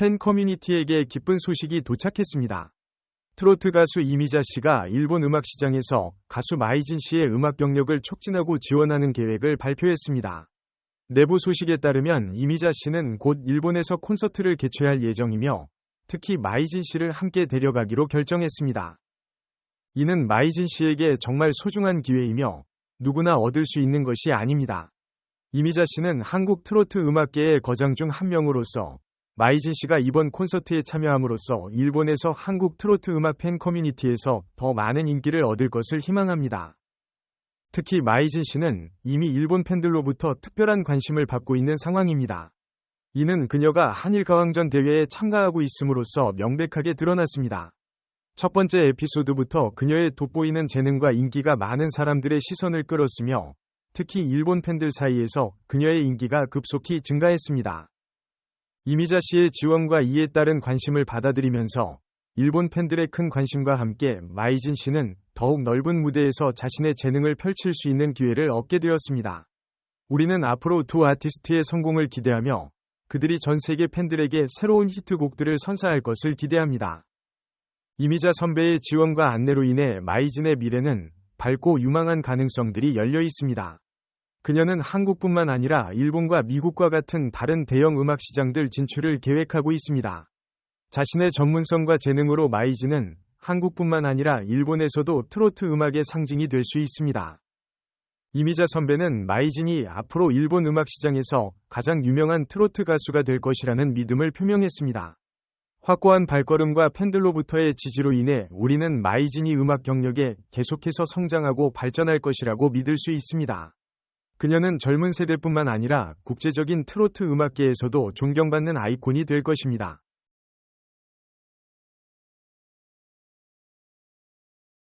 팬 커뮤니티에게 기쁜 소식이 도착했습니다. 트로트 가수 이미자 씨가 일본 음악 시장에서 가수 마이진 씨의 음악 경력을 촉진하고 지원하는 계획을 발표했습니다. 내부 소식에 따르면 이미자 씨는 곧 일본에서 콘서트를 개최할 예정이며 특히 마이진 씨를 함께 데려가기로 결정했습니다. 이는 마이진 씨에게 정말 소중한 기회이며 누구나 얻을 수 있는 것이 아닙니다. 이미자 씨는 한국 트로트 음악계의 거장 중 한 명으로서 마이진 씨가 이번 콘서트에 참여함으로써 일본에서 한국 트로트 음악 팬 커뮤니티에서 더 많은 인기를 얻을 것을 희망합니다. 특히 마이진 씨는 이미 일본 팬들로부터 특별한 관심을 받고 있는 상황입니다. 이는 그녀가 한일 가왕전 대회에 참가하고 있음으로써 명백하게 드러났습니다. 첫 번째 에피소드부터 그녀의 돋보이는 재능과 인기가 많은 사람들의 시선을 끌었으며 특히 일본 팬들 사이에서 그녀의 인기가 급속히 증가했습니다. 이미자 씨의 지원과 이에 따른 관심을 받아들이면서 일본 팬들의 큰 관심과 함께 마이진 씨는 더욱 넓은 무대에서 자신의 재능을 펼칠 수 있는 기회를 얻게 되었습니다. 우리는 앞으로 두 아티스트의 성공을 기대하며 그들이 전 세계 팬들에게 새로운 히트곡들을 선사할 것을 기대합니다. 이미자 선배의 지원과 안내로 인해 마이진의 미래는 밝고 유망한 가능성들이 열려 있습니다. 그녀는 한국뿐만 아니라 일본과 미국과 같은 다른 대형 음악 시장들 진출을 계획하고 있습니다. 자신의 전문성과 재능으로 마이즈는 한국뿐만 아니라 일본에서도 트로트 음악의 상징이 될 수 있습니다. 이미자 선배는 마이진이 앞으로 일본 음악 시장에서 가장 유명한 트로트 가수가 될 것이라는 믿음을 표명했습니다. 확고한 발걸음과 팬들로부터의 지지로 인해 우리는 마이진이 음악 경력에 계속해서 성장하고 발전할 것이라고 믿을 수 있습니다. 그녀는 젊은 세대뿐만 아니라 국제적인 트로트 음악계에서도 존경받는 아이콘이 될 것입니다.